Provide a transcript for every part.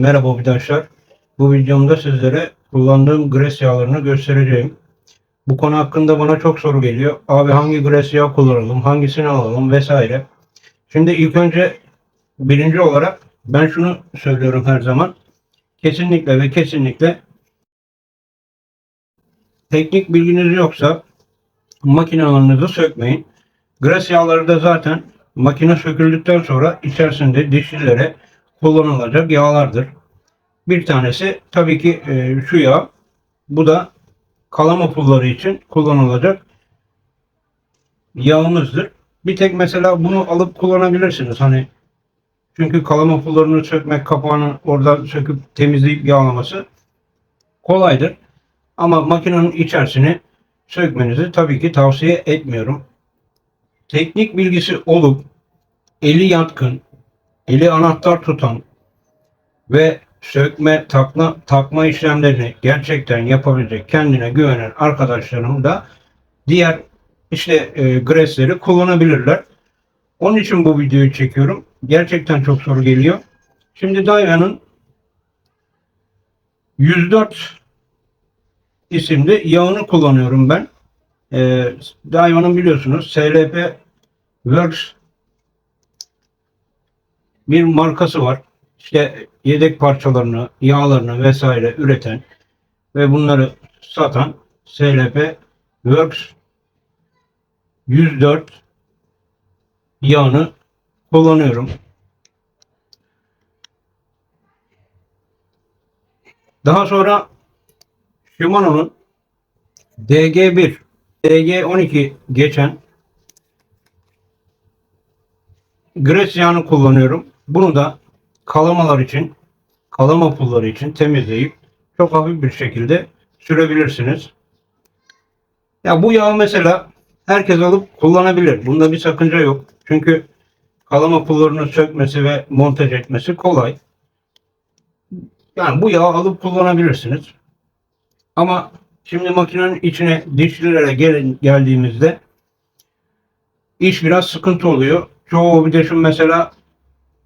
Merhaba arkadaşlar. Bu videomda sizlere kullandığım gres yağlarını göstereceğim. Bu konu hakkında bana çok soru geliyor. Abi hangi gres yağı kullanalım, hangisini alalım vesaire. Şimdi ilk önce birinci olarak ben şunu söylüyorum her zaman. Kesinlikle ve kesinlikle teknik bilginiz yoksa makinalarınızı sökmeyin. Gres yağları da zaten makine söküldükten sonra içerisinde dişlilere kullanılacak yağlardır. Bir tanesi tabii ki e, şu yağ. Bu da kalama pulları için kullanılacak yağımızdır. Bir tek mesela bunu alıp kullanabilirsiniz. Hani çünkü kalama pullarını sökmek, kapağını oradan söküp temizleyip yağlaması kolaydır. Ama makinenin içerisini sökmenizi tabii ki tavsiye etmiyorum. Teknik bilgisi olup eli yatkın, eli anahtar tutan ve sökme, takma, takma işlemlerini gerçekten yapabilecek kendine güvenen arkadaşlarım da diğer işte e, gresleri kullanabilirler. Onun için bu videoyu çekiyorum. Gerçekten çok soru geliyor. Şimdi Daiwa'nın 104 isimli yağını kullanıyorum ben. E, Daiwa'nın biliyorsunuz SLP Works bir markası var. İşte yedek parçalarını, yağlarını vesaire üreten ve bunları satan SLP Works 104 yağını kullanıyorum. Daha sonra Shimano'nun DG1, DG12 geçen Gres yağını kullanıyorum. Bunu da kalamalar için, kalama pulları için temizleyip çok hafif bir şekilde sürebilirsiniz. Ya bu yağ mesela herkes alıp kullanabilir. Bunda bir sakınca yok. Çünkü kalama pullarını sökmesi ve montaj etmesi kolay. Yani bu yağı alıp kullanabilirsiniz. Ama şimdi makinenin içine dişlilere gelin, geldiğimizde iş biraz sıkıntı oluyor. Çoğu bir de şu mesela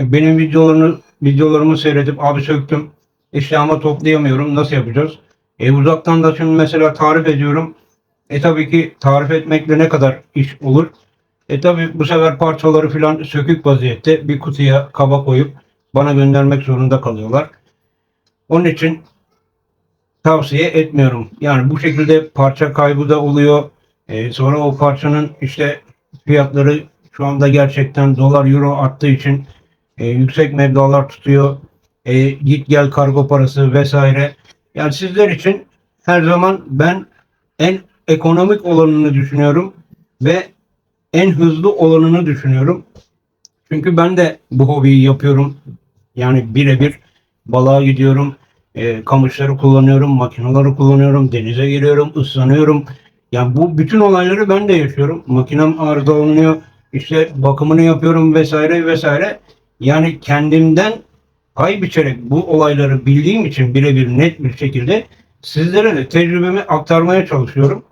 benim videolarını videolarımı seyredip abi söktüm ama toplayamıyorum nasıl yapacağız? E uzaktan da şimdi mesela tarif ediyorum. E tabii ki tarif etmekle ne kadar iş olur? E tabii bu sefer parçaları filan sökük vaziyette bir kutuya kaba koyup bana göndermek zorunda kalıyorlar. Onun için tavsiye etmiyorum. Yani bu şekilde parça kaybı da oluyor. E, sonra o parçanın işte fiyatları şu anda gerçekten dolar euro arttığı için e, yüksek meblağlar tutuyor. E, git gel kargo parası vesaire. Yani sizler için her zaman ben en ekonomik olanını düşünüyorum ve en hızlı olanını düşünüyorum. Çünkü ben de bu hobiyi yapıyorum. Yani birebir balığa gidiyorum. E, kamışları kullanıyorum, makineleri kullanıyorum, denize giriyorum, ıslanıyorum. Yani bu bütün olayları ben de yaşıyorum. Makinem arızalanıyor, işte bakımını yapıyorum vesaire vesaire. Yani kendimden pay biçerek bu olayları bildiğim için birebir net bir şekilde sizlere de tecrübemi aktarmaya çalışıyorum.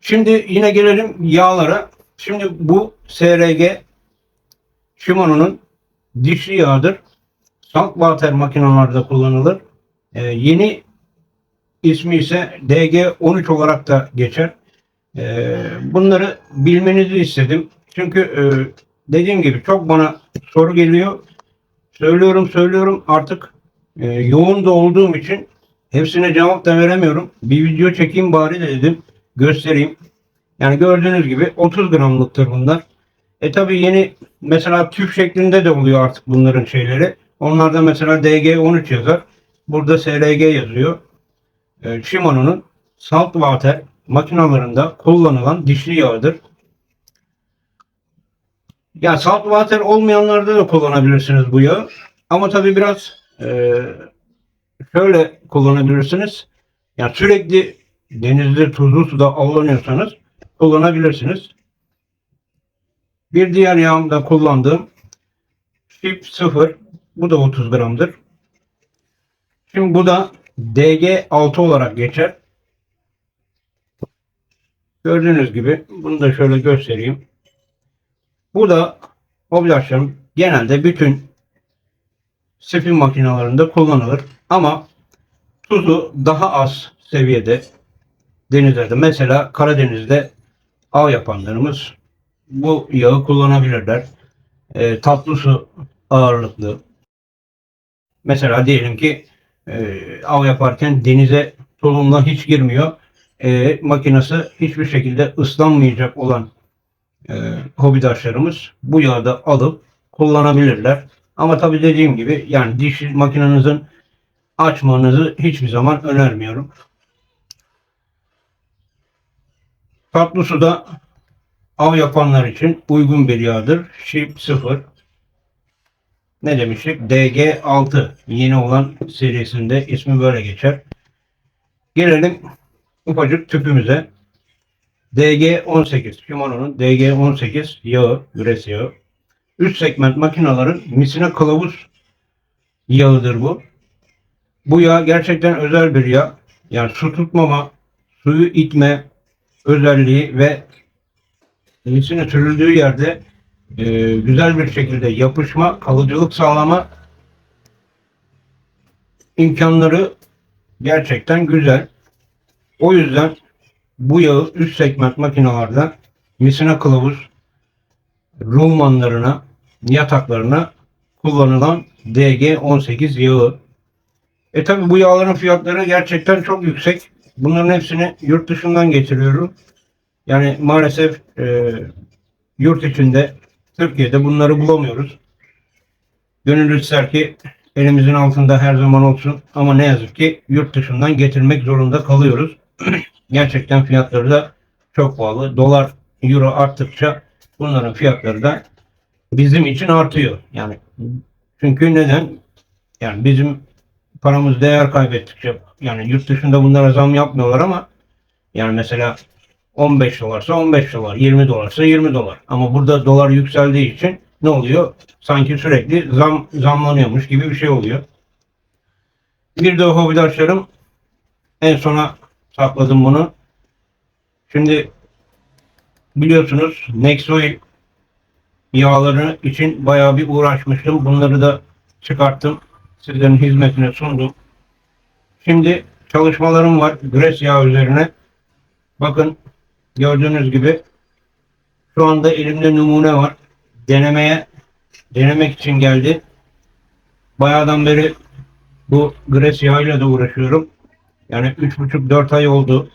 Şimdi yine gelelim yağlara. Şimdi bu SRG Shimano'nun dişli yağıdır. Saltwater makinalarda kullanılır. Ee, yeni ismi ise DG13 olarak da geçer. Ee, bunları bilmenizi istedim. Çünkü e, dediğim gibi çok bana soru geliyor. Söylüyorum söylüyorum artık e, yoğun da olduğum için hepsine cevap da veremiyorum. Bir video çekeyim bari de dedim. Göstereyim. Yani gördüğünüz gibi 30 gramlıktır bunlar. E tabi yeni mesela tüp şeklinde de oluyor artık bunların şeyleri. Onlarda mesela DG13 yazar. Burada SRG yazıyor. E, Shimano'nun Saltwater makinalarında kullanılan dişli yağıdır. Ya saltwater olmayanlarda da kullanabilirsiniz bu yağı. Ama tabii biraz e, şöyle kullanabilirsiniz. Ya sürekli denizde tuzlu suda avlanıyorsanız kullanabilirsiniz. Bir diğer yağımda kullandığım Ship 0. Bu da 30 gramdır. Şimdi bu da DG6 olarak geçer. Gördüğünüz gibi bunu da şöyle göstereyim. Bu da obligasyon genelde bütün spin makinelerinde kullanılır. Ama tuzu daha az seviyede denizlerde mesela Karadeniz'de av yapanlarımız bu yağı kullanabilirler. E, tatlı su ağırlıklı. Mesela diyelim ki e, av yaparken denize tulumla hiç girmiyor. E, makinesi hiçbir şekilde ıslanmayacak olan e, hobidaşlarımız bu yağı da alıp kullanabilirler. Ama tabii dediğim gibi yani diş makinenizin açmanızı hiçbir zaman önermiyorum. Tatlı suda av yapanlar için uygun bir yağdır. Şip 0. Ne demiştik? DG6 yeni olan serisinde ismi böyle geçer. Gelelim ufacık tüpümüze. DG18 Shimano'nun DG18 yağı, güres yağı. Üst segment makinelerin misine kılavuz yağıdır bu. Bu yağ gerçekten özel bir yağ. Yani su tutmama, suyu itme özelliği ve misine sürüldüğü yerde e, güzel bir şekilde yapışma, kalıcılık sağlama imkanları gerçekten güzel. O yüzden bu yağı üst segment makinalarda misine kılavuz rulmanlarına, yataklarına kullanılan DG18 yağı. E tabi bu yağların fiyatları gerçekten çok yüksek. Bunların hepsini yurt dışından getiriyorum. Yani maalesef e, yurt içinde Türkiye'de bunları bulamıyoruz. Gönül ister ki elimizin altında her zaman olsun ama ne yazık ki yurt dışından getirmek zorunda kalıyoruz. Gerçekten fiyatları da çok pahalı. Dolar, euro arttıkça bunların fiyatları da bizim için artıyor. Yani çünkü neden? Yani bizim paramız değer kaybettikçe yani yurt dışında bunlara zam yapmıyorlar ama yani mesela 15 dolarsa 15 dolar, 20 dolarsa 20 dolar. Ama burada dolar yükseldiği için ne oluyor? Sanki sürekli zam zamlanıyormuş gibi bir şey oluyor. Bir de hobidaşlarım en sona sakladım bunu. Şimdi biliyorsunuz Nexoil yağları için bayağı bir uğraşmıştım. Bunları da çıkarttım. Sizlerin hizmetine sundum. Şimdi çalışmalarım var. Gres yağı üzerine. Bakın gördüğünüz gibi şu anda elimde numune var. Denemeye denemek için geldi. Bayağıdan beri bu gres yağıyla da uğraşıyorum. Yani 3,5-4 ay oldu.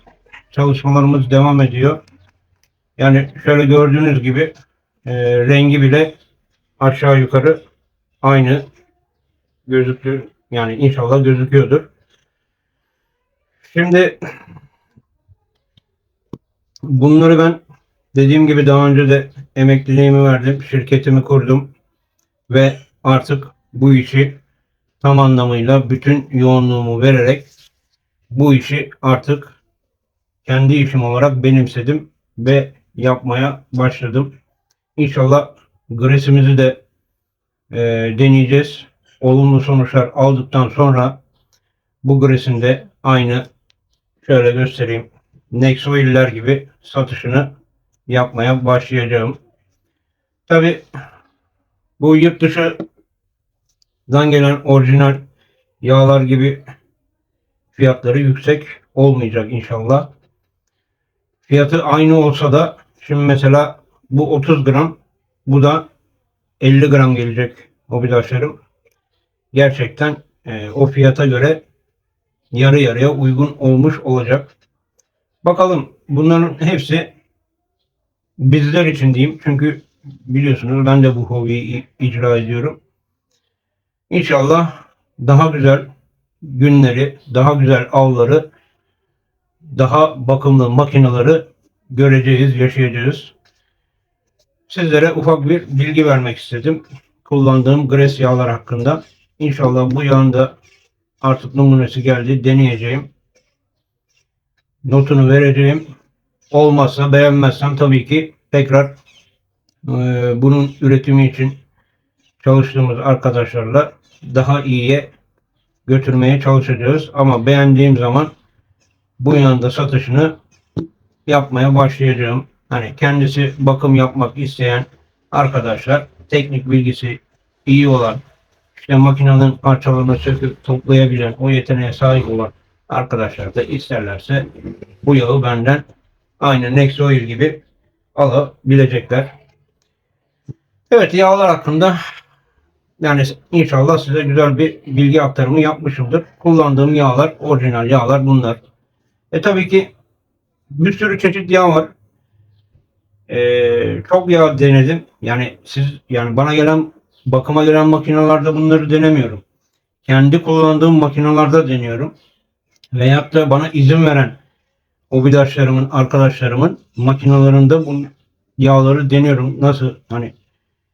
Çalışmalarımız devam ediyor. Yani şöyle gördüğünüz gibi e, rengi bile aşağı yukarı aynı gözüktü. Yani inşallah gözüküyordur. Şimdi bunları ben dediğim gibi daha önce de emekliliğimi verdim. Şirketimi kurdum. Ve artık bu işi tam anlamıyla bütün yoğunluğumu vererek bu işi artık kendi işim olarak benimsedim ve yapmaya başladım. İnşallah gresimizi de e, deneyeceğiz. Olumlu sonuçlar aldıktan sonra bu gresin de aynı şöyle göstereyim. Nexoiller gibi satışını yapmaya başlayacağım. Tabi bu yurt dışından gelen orijinal yağlar gibi fiyatları yüksek olmayacak inşallah. Fiyatı aynı olsa da şimdi mesela bu 30 gram bu da 50 gram gelecek hobidaşlarım. Gerçekten e, o fiyata göre yarı yarıya uygun olmuş olacak. Bakalım bunların hepsi bizler için diyeyim. Çünkü biliyorsunuz ben de bu hobiyi icra ediyorum. İnşallah daha güzel günleri, daha güzel avları, daha bakımlı makineleri göreceğiz, yaşayacağız. Sizlere ufak bir bilgi vermek istedim. Kullandığım gres yağlar hakkında. İnşallah bu yağın da artık numunesi geldi. Deneyeceğim. Notunu vereceğim. Olmazsa beğenmezsem tabii ki tekrar e, bunun üretimi için çalıştığımız arkadaşlarla daha iyiye götürmeye çalışacağız. Ama beğendiğim zaman bu yanında satışını yapmaya başlayacağım. Hani kendisi bakım yapmak isteyen arkadaşlar, teknik bilgisi iyi olan işte makinenin parçalarını söküp toplayabilen, o yeteneğe sahip olan arkadaşlar da isterlerse bu yağı benden aynı Next Oil gibi alabilecekler. Evet yağlar hakkında yani inşallah size güzel bir bilgi aktarımı yapmışımdır. Kullandığım yağlar orijinal yağlar bunlar. E tabii ki bir sürü çeşit yağ var. Ee, çok yağ denedim. Yani siz yani bana gelen bakıma gelen makinalarda bunları denemiyorum. Kendi kullandığım makinalarda deniyorum. Veyahut da bana izin veren obidaşlarımın, arkadaşlarımın makinalarında bu yağları deniyorum. Nasıl hani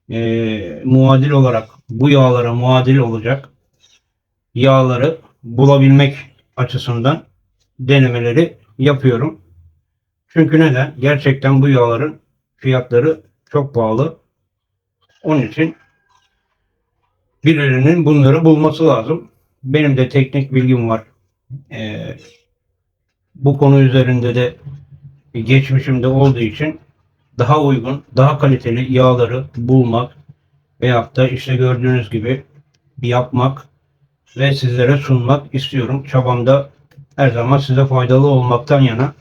e, muadil olarak bu yağlara muadil olacak yağları bulabilmek açısından denemeleri yapıyorum. Çünkü neden? Gerçekten bu yağların fiyatları çok pahalı. Onun için birilerinin bunları bulması lazım. Benim de teknik bilgim var. Ee, bu konu üzerinde de geçmişimde olduğu için daha uygun, daha kaliteli yağları bulmak veyahut da işte gördüğünüz gibi yapmak ve sizlere sunmak istiyorum. Çabamda her zaman size faydalı olmaktan yana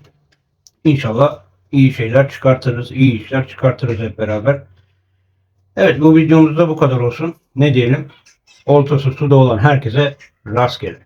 İnşallah iyi şeyler çıkartırız, iyi işler çıkartırız hep beraber. Evet bu videomuzda bu kadar olsun. Ne diyelim? Oltası suda olan herkese rastgele.